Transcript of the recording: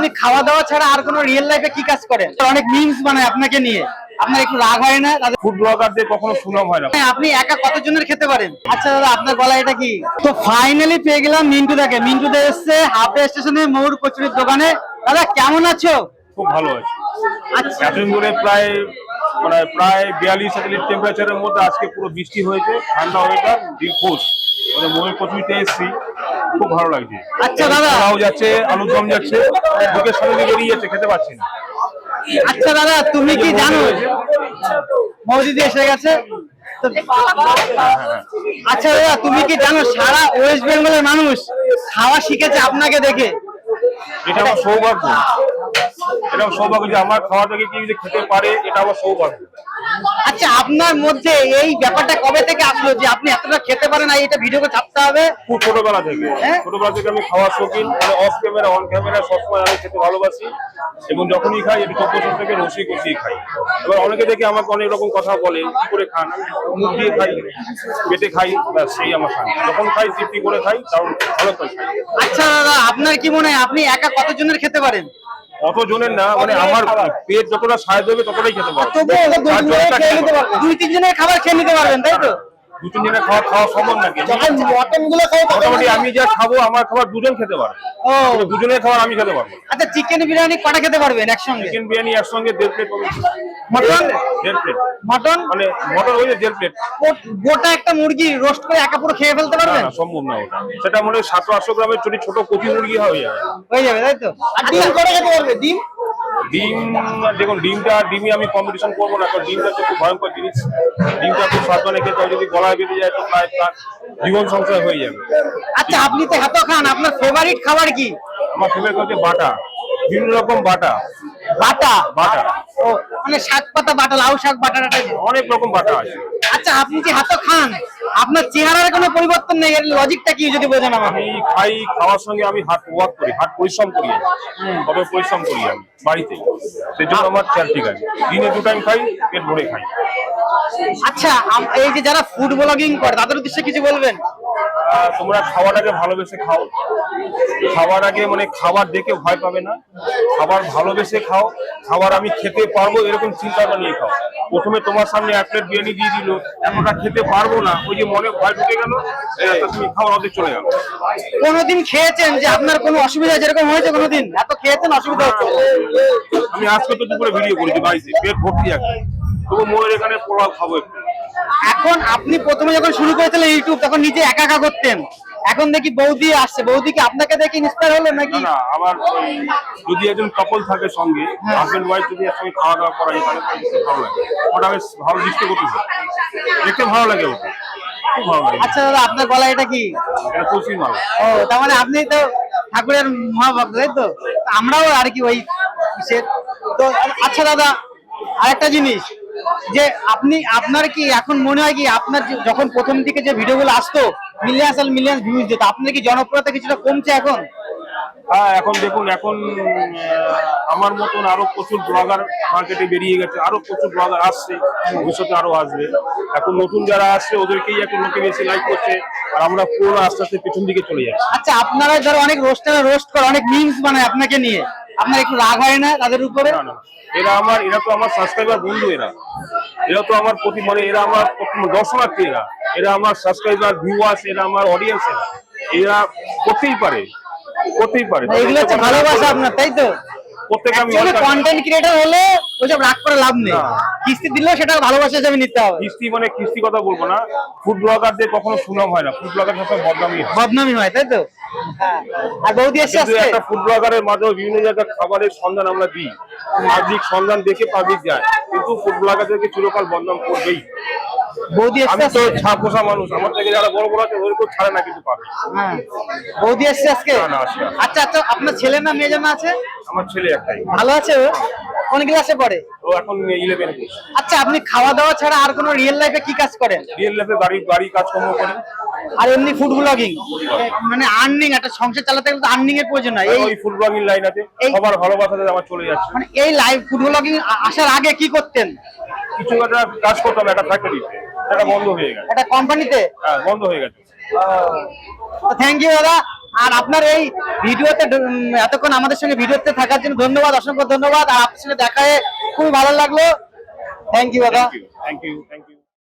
আপনি খাওয়া দাওয়া ছাড়া আর কোনো রিয়েল লাইফে কি কাজ করেন? অনেক মিমস বানায় আপনাকে নিয়ে। আপনার একটু রাগ হয় না? তাদের ফুড ব্লগারদের কখনো সুনাম হয় না। হ্যাঁ, আপনি একা কতজনের খেতে পারেন? আচ্ছা দাদা আপনার গলা এটা কি? তো ফাইনালি পেয়ে গেলাম মিন্টু দাকে। মিন্টু দা এসছে হাফে স্টেশনে ময়ূর কচুরির দোকানে। দাদা কেমন আছো? খুব ভালো আছে। আচ্ছা। এতদিন ধরে প্রায় মানে প্রায় বিয়াল্লিশ ডিগ্রি টেম্পারেচারের মধ্যে আজকে পুরো বৃষ্টি হয়েছে ঠান্ডা ওয়েদার দিলখুশ মানে মনে কচুরিতে এসেছি। খুব ভালো লাগছে। আচ্ছা, দাদা। পোলাও যাচ্ছে আলু দম যাচ্ছে ভোগের সঙ্গে বেরিয়ে যাচ্ছে খেতে পাচ্ছি না। আচ্ছা দাদা তুমি কি জানো? মৌদিদি এসে গেছে। আচ্ছা দাদা তুমি কি জানো সারা ওয়েস্ট বেঙ্গলের মানুষ খাওয়া শিখেছে আপনাকে দেখে? এটা আমার সৌভাগ্য। এটা আমার সৌভাগ্য যে আমার খাওয়া থেকে কেউ যদি খেতে পারে এটা আমার সৌভাগ্য। আচ্ছা আপনার মধ্যে এই ব্যাপারটা কবে থেকে আসলো যে আপনি এতটা খেতে পারেন আর এটা ভিডিও করে ছাপতে হবে? খুব ছোটবেলা থেকে। হ্যাঁ? ছোটবেলা থেকে আমি খাওয়ার শৌখিন মানে অফ ক্যামেরা অন ক্যামেরা সবসময় আমি খেতে ভালোবাসি। এবং যখনই খাই একটু চব্বিশ থেকে রসি কষিয়ে খাই। এবার অনেকে দেখে আমাকে অনেক রকম কথা বলে কি করে খান? মুখ দিয়ে খাই পেটে খাই সেই আমার খান যখন খাই তৃপ্তি করে খাই কারণ ভালো খাই। আচ্ছা দাদা আপনার কি মনে হয় আপনি একা কতজনের খেতে পারেন? অত জনের না মানে আমার পেট যতটা সাহায্য হবে ততটাই খেতে পারব। দুই তিনজনের খাবার খেয়ে নিতে পারবেন তাই তো? দু তিন জনের খাওয়া খাওয়া সম্ভব নাকি মটনগুলো মোটামুটি আমি যা খাব আমার খাবার দুজন খেতে পারবে। ও। দুজনের খাবার আমি খেতে পারব আচ্ছা চিকেন বিরিয়ানি কটা খেতে পারবেন একসঙ্গে? চিকেন বিরিয়ানি একসঙ্গে দেড় প্লেট মটন? দেড় প্লেট মটন? মানে মটন ওই দেড় প্লেট গোটা একটা মুরগি রোস্ট করে একা পুরো খেয়ে ফেলতে পারবেন? না সম্ভব না ওটা। সেটা মনে হয় সাতশো আটশো গ্রামের ছোট ছোট কচি মুরগি হয়ে যাবে হয়ে যাবে তাই তো? আর ডিম করে খেতে পারবে? ডিম? ডিম দেখুন ডিমটা ডিমই আমি কম্পিটিশন করব না কারণ ডিমটা তো খুব ভয়ঙ্কর জিনিস। ডিমটা খুব সাবধানে খেতে হয় যদি গলায় বেঁধে যায় তো প্রায় প্রায় জীবন সংশয় হয়ে যাবে। আচ্ছা আপনি তো এত খান আপনার ফেভারিট খাবার কি? আমার ফেভারিট হচ্ছে বাটা বিভিন্ন রকম বাটা। বাটা? বাটা। ও মানে শাক পাতা বাটা লাউ শাক বাটা অনেক রকম বাটা আছে। আচ্ছা আপনি যে হাতও খান? আপনার চেহারার কোনো পরিবর্তন নেই এর লজিকটা কি যদি বোঝেন আমাকে? আমি খাই খাওয়ার সঙ্গে আমি হাট ওয়াক করি হাট পরিশ্রম করি আমি। কবে পরিশ্রম করি আমি বাড়িতে। সেই জন্য আমার খেয়াল ঠিক আছে। দিনে দু টাইম খাই পেট ভরে খাই। আচ্ছা আম- এই যে যারা ফুড ব্লগিং করে তাদের উদ্দেশ্যে কিছু বলবেন? তোমরা খাওয়াটাকে ভালোবেসে খাও। খাওয়ার আগে মানে খাবার দেখে ভয় পাবে না। খাবার ভালোবেসে খাও। খাবার আমি খেতে পারব এরকম চিন্তা নিয়ে খাও। প্রথমে তোমার সামনে এক প্লেট বিরিয়ানি দিয়ে দিল। এতটা খেতে পারব না। ওই যে মনে ভয় ঢুকে গেল তুমি খাওয়ার অর্ধেক চলে গেল কোনোদিন খেয়েছেন যে আপনার কোনো অসুবিধা যেরকম হয়েছে কোনোদিন? এত খেয়েছেন অসুবিধা হচ্ছে। আমি আজকে তো দুপুরে ভিডিও করেছি বাড়িতে। পেট ভর্তি আছে তবু মোয়ের এখানে পোলাও খাব একটু। এখন আপনি প্রথমে যখন শুরু করেছিলেন ইউটিউব তখন নিজে একা একা করতেন। এখন দেখি বৌদি আসছে। বৌদি কি আপনাকে দেখে ইন্সপায়ার হলো নাকি? না আমার যদি একজন কাপল থাকে সঙ্গে হাজবেন্ড ওয়াইফ যদি একসঙ্গে খাওয়া দাওয়া করা যায় তাহলে দেখতে ভালো লাগে। ওটা বেশ ভালো দৃষ্টি করতে দেখতে ভালো লাগে ওটা খুব ভালো লাগে। আচ্ছা দাদা আপনার গলা এটা কি? এটা তুলসী মালা। ও তার মানে আপনি তো ঠাকুরের মহাভক্ত তাই তো? আমরাও আর কি ওই তো আচ্ছা দাদা আরেকটা জিনিস। যে আপনি আপনার কি এখন মনে হয় কি আপনার যখন প্রথম দিকে যে ভিডিওগুলো আসতো মিলিয়ন্স আর মিলিয়ন্স ভিউজ যেত আপনার কি জনপ্রিয়তা কিছুটা কমছে এখন? হ্যাঁ এখন দেখুন এখন আমার মতন আরও প্রচুর ব্লগার মার্কেটে বেরিয়ে গেছে আরও প্রচুর ব্লগার আসছে ভবিষ্যতে আরও আসবে। এখন নতুন যারা আসছে ওদেরকেই এখন লোকে বেশি লাইক করছে আর আমরা পুরো আস্তে আস্তে পেছন দিকে চলে যাচ্ছি। আচ্ছা আপনারা ধরো অনেক রোস্টারে রোস্ট করে অনেক মিমস বানায় আপনাকে নিয়ে। আপনার একটু রাগ হয় না তাদের উপরে? এরা আমার এরা তো আমার সাবস্ক্রাইবার বন্ধু এরা। এরা তো আমার প্রতি মানে এরা আমার দর্শনার্থী এরা। এরা আমার সাবস্ক্রাইবার ভিউয়ার্স এরা আমার অডিয়েন্স এরা। এরা করতেই পারে করতেই পারে। এগুলো হচ্ছে ভালোবাসা আপনার তাই তো? কন্টেন্ট ক্রিয়েটর হলে ওইসব রাগ করে লাভ নেই। কিস্তি দিলেও সেটা ভালোবাসা হিসেবে নিতে হবে। কিস্তি মানে কিস্তি কথা বলব না। ফুড ব্লগারদের কখনো সুনাম হয় না। ফুড ব্লগার সবসময় হয়। বদনামি হয় তাই তো। আর বৌদি এসছে কিন্তু একটা ফুড ব্লগারের মাধ্যমে বিভিন্ন জায়গায় খাবারের সন্ধান আমরা দিই। পাবলিক সন্ধান দেখে পাবলিক যায়। কিন্তু ফুড ব্লগারদেরকে চিরকাল বদনাম করবেই। বৌদি তো? মানুষ। আমার থেকে যারা বড় বড় আছে ওদেরকেও ছাড়ে না কিন্তু পাবে। হ্যাঁ। বৌদি এসছে আজকে? না, না, আচ্ছা আচ্ছা আপনার ছেলে না মেয়ে জানা আছে? আমার ছেলে একটাই। ভালো আছে ও? কোন ক্লাসে পড়ে? ও এখন ইলেভেন আচ্ছা আপনি খাওয়া দাওয়া ছাড়া আর কোনো রিয়েল লাইফে কি কাজ করেন? রিয়েল লাইফে বাড়ি বাড়ি কাজকর্ম করে। আর এমনি ফুড ব্লগিং মানে আর্নিং একটা সংসার চালাতে গেলে তো আর্নিং এর প্রয়োজন হয়। এই ফুড ব্লগিং লাইন আছে। সবার ভালোবাসাতে আমার চলে যাচ্ছে। মানে এই লাইভ ফুড ব্লগিং আসার আগে কি করতেন? কিছু একটা কাজ করতাম একটা ফ্যাক্টরিতে সেটা বন্ধ হয়ে গেছে। একটা কোম্পানিতে হ্যাঁ বন্ধ হয়ে গেছে। থ্যাংক ইউ দাদা। আর আপনার এই ভিডিওতে এতক্ষণ আমাদের সঙ্গে ভিডিওতে থাকার জন্য ধন্যবাদ অসংখ্য ধন্যবাদ। আর আপনার সঙ্গে দেখায় খুবই ভালো লাগল। থ্যাংক ইউ দাদা থ্যাংক ইউ থ্যাংক ইউ